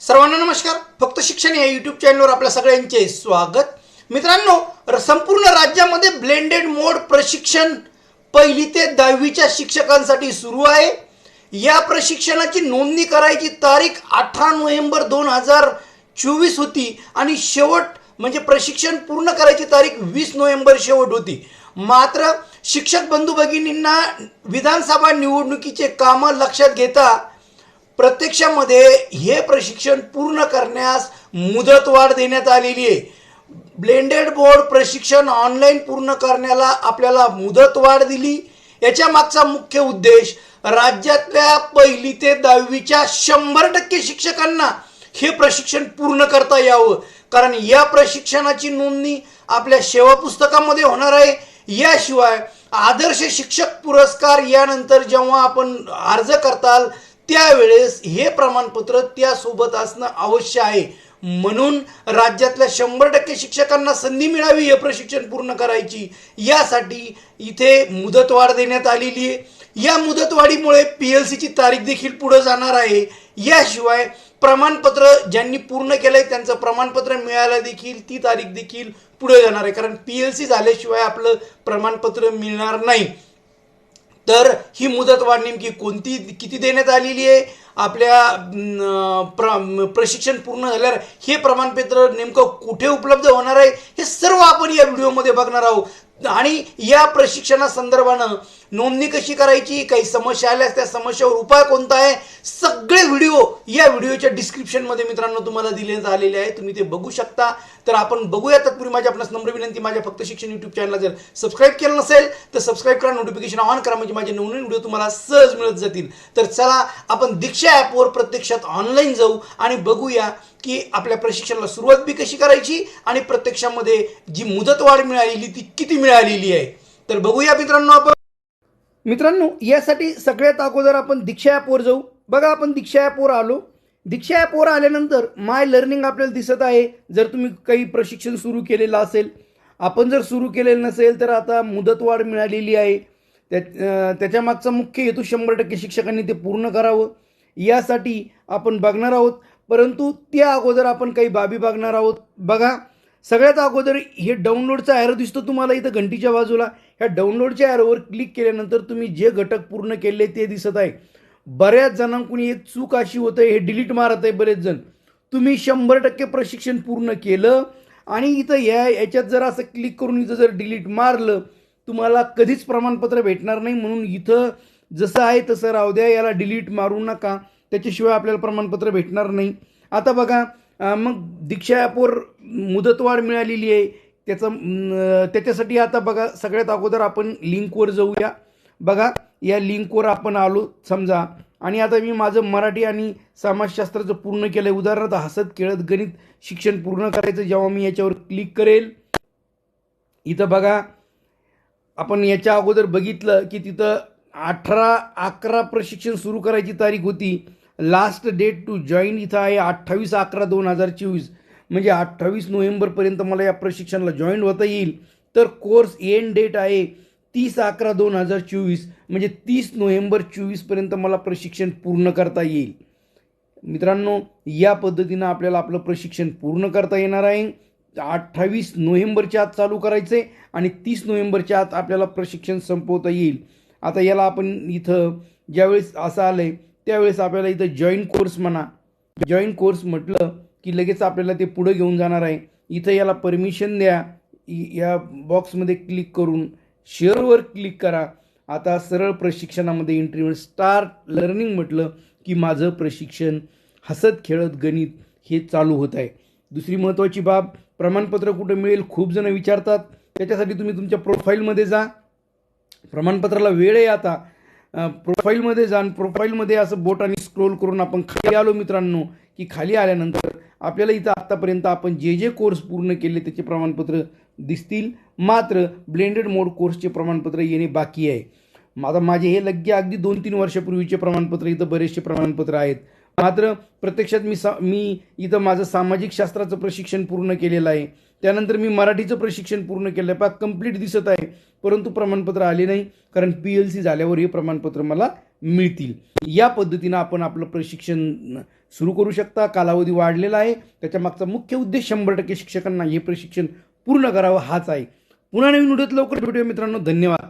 सर्वांना नमस्कार. फक्त शिक्षण या यूट्यूब चॅनलवर आपल्या सगळ्यांचे स्वागत. मित्रांनो र- संपूर्ण राज्यामध्ये ब्लेंडेड मोड प्रशिक्षण पहिली ते दहावीच्या शिक्षकांसाठी सुरू आहे. या प्रशिक्षणाची नोंदणी करायची तारीख अठरा नोव्हेंबर दोन हजार चोवीस होती आणि शेवट म्हणजे प्रशिक्षण पूर्ण करायची तारीख वीस नोव्हेंबर शेवट होती. मात्र शिक्षक बंधू भगिनींना विधानसभा निवडणुकीचे कामं लक्षात घेता प्रत्यक्षामध्ये हे प्रशिक्षण पूर्ण करण्यास मुदतवाढ देण्यात आलेली आहे. ब्लेंडेड बोर्ड प्रशिक्षण ऑनलाईन पूर्ण करण्याला आपल्याला मुदतवाढ दिली. याच्या मागचा मुख्य उद्देश राज्यातल्या पहिली ते दहावीच्या शंभर टक्के शिक्षकांना हे प्रशिक्षण पूर्ण करता यावं. कारण या प्रशिक्षणाची नोंदणी आपल्या सेवा पुस्तकामध्ये होणार आहे. याशिवाय आदर्श शिक्षक पुरस्कार यानंतर जेव्हा आपण अर्ज करताल त्यावेळेस हे प्रमाणपत्र त्यासोबत असणं अवश्य आहे. म्हणून राज्यातल्या शंभर टक्के शिक्षकांना संधी मिळावी हे प्रशिक्षण पूर्ण करायची. यासाठी इथे मुदतवाढ देण्यात आलेली आहे. या मुदतवाढीमुळे पी एल सीची तारीख देखील पुढे जाणार आहे. याशिवाय प्रमाणपत्र ज्यांनी पूर्ण केलंय त्यांचं प्रमाणपत्र मिळायला देखील ती तारीख देखील पुढे जाणार आहे. कारण पी एल सी झाल्याशिवाय आपलं प्रमाणपत्र मिळणार नाही. तर ही मुदतवाढ नेमकी कोणती किती देण्यात आलेली आहे? आपल्या प्र प्रशिक्षण पूर्ण झाल्यावर हे प्रमाणपत्र नेमकं कुठे उपलब्ध होणार आहे? हे सर्व आपण या व्हिडिओमध्ये बघणार आहोत. आणि या प्रशिक्षणासंदर्भानं नोंदणी कशी करायची? काही समस्या आल्यास त्या समस्यावर उपाय कोणता आहे? सगळे व्हिडिओ या व्हिडिओच्या डिस्क्रिप्शनमध्ये मित्रांनो तुम्हाला दिले आलेले आहे तुम्ही ते बघू शकता. तर आपण बघूया तत्पूर्वी माझ्या आपणास नम्र विनंती माझ्या फक्त शिक्षण युट्यूब चॅनलला जर सबस्क्राईब केलं नसेल तर सबस्क्राईब करा नोटिफिकेशन ऑन करा म्हणजे माझे नवनवीन व्हिडिओ तुम्हाला सहज मिळत जातील. तर चला आपण दीक्षा ॲपवर प्रत्यक्षात ऑनलाईन जाऊ आणि बघूया की आपल्या प्रशिक्षणाला सुरुवात बी कशी करायची आणि प्रत्यक्षामध्ये जी मुदतवाढ मिळालेली ती किती मिळालेली आहे. तर बघूया मित्रांनो आपण. मित्रांनो यासाठी सगळ्यात अगोदर आपण दीक्षा ॲपवर जाऊ. बघा आपण दीक्षा ॲपवर आलो. दीक्षा ॲपवर आल्यानंतर माय लर्निंग आपल्याला दिसत आहे. जर तुम्ही काही प्रशिक्षण सुरू केलेलं असेल आपण जर सुरू केलेलं नसेल तर आता मुदतवाढ मिळालेली आहे. त्या त्याच्यामागचा मुख्य हेतू शंभर टक्के शिक्षकांनी ते पूर्ण करावं. यासाठी आपण बघणार आहोत. परंतु त्या अगोदर आपण काही बाबी बघणार आहोत. बघा सगळ्यात अगोदर हे डाउनलोडचा ॲरो दिसतो तुम्हाला इथं घंटीच्या बाजूला. ह्या डाउनलोडच्या ॲरोवर क्लिक केल्यानंतर तुम्ही जे घटक पूर्ण केले ते दिसत आहे. बऱ्याच जणांकडून एक चूक अशी होतं हे डिलीट मारत आहे बरेच जण. तुम्ही शंभर टक्के प्रशिक्षण पूर्ण केलं आणि इथं या याच्यात जर असं क्लिक करून इथं जर डिलीट मारलं तुम्हाला कधीच प्रमाणपत्र भेटणार नाही. म्हणून इथं जसं आहे तसं राहू द्या याला डिलीट मारू नका. त्याच्याशिवाय आपल्याला प्रमाणपत्र भेटणार नाही. आता बघा मग दीक्षा ॲपवर मुदतवाढ मिळालेली आहे. त्याचं त्याच्यासाठी आता बघा सगळ्यात अगोदर आपण लिंकवर जाऊया. बघा या लिंकवर आपण आलो समजा. आणि आता मी माझं मराठी आणि समाजशास्त्राचं पूर्ण केलं आहे उदाहरणार्थ हसत खेळत गणित शिक्षण पूर्ण करायचं जेव्हा मी याच्यावर क्लिक करेल. इथं बघा आपण याच्या अगोदर बघितलं की तिथं अठरा अकरा प्रशिक्षण सुरू करायची तारीख होती. लास्ट डेट टू जॉईन इथं आहे अठ्ठावीस अकरा दोन हजार चोवीस. म्हणजे अठ्ठावीस नोव्हेंबरपर्यंत मला या प्रशिक्षणाला जॉईन होता येईल. तर कोर्स एंड डेट आहे तीस अकरा दोन हजार चोवीस. म्हणजे तीस नोव्हेंबर चोवीसपर्यंत मला प्रशिक्षण पूर्ण करता येईल. मित्रांनो या पद्धतीनं आपल्याला आपलं प्रशिक्षण पूर्ण करता येणार आहे. अठ्ठावीस नोव्हेंबरच्या आत चालू करायचे आणि तीस नोव्हेंबरच्या आत आपल्याला प्रशिक्षण संपवता येईल. आता याला आपण इथं ज्यावेळेस असं आलं आहे त्यावेळेस आपल्याला इथं जॉईन कोर्स म्हणा. जॉईन कोर्स म्हटलं की लगेच आपल्याला ते पुढं घेऊन जाणार आहे. इथं याला परमिशन द्या. या बॉक्समध्ये क्लिक करून शेअरवर क्लिक करा. आता सरळ प्रशिक्षणामध्ये इंटरव्ह्यू स्टार्ट लर्निंग म्हटलं की माझं प्रशिक्षण हसत खेळत गणित हे चालू होत आहे. दुसरी महत्त्वाची बाब प्रमाणपत्र कुठं मिळेल खूप जण विचारतात. त्याच्यासाठी तुम्ही तुमच्या प्रोफाईलमध्ये जा. प्रमाणपत्राला वेळ आहे आता. प्रोफाईलमध्ये जाण प्रोफाईलमध्ये असं बोटाने स्क्रोल करून आपण खाली आलो मित्रांनो की खाली आल्यानंतर आपल्याला इथं आत्तापर्यंत आपण जे जे कोर्स पूर्ण केले त्याचे प्रमाणपत्र दिसतील. मात्र ब्लेंडेड मोड कोर्सचे प्रमाणपत्र येणे बाकी आहे. आता माझे हे लग्गे अगदी दोन तीन वर्षापूर्वीचे प्रमाणपत्र इथं बरेचसे प्रमाणपत्र आहेत. मात्र प्रत्यक्षात मी सा मी इथं माझं सामाजिक शास्त्राचं प्रशिक्षण पूर्ण केलेलं आहे. त्यानंतर मी मराठीचं प्रशिक्षण पूर्ण केलं आहे पाक कंप्लीट दिसत आहे. परंतु प्रमाणपत्र आले नाही कारण पी एल सी झाल्यावर हे प्रमाणपत्र मला मिळतील. या पद्धतीनं आपण आपलं प्रशिक्षण सुरू करू शकता. कालावधी वाढलेला आहे. त्याच्या मागचा मुख्य उद्देश शंभर टक्के शिक्षकांना हे प्रशिक्षण पूर्ण करावं हाच आहे. पुन्हा नवीन व्हिडिओत लवकर भेटूया मित्रांनो. धन्यवाद.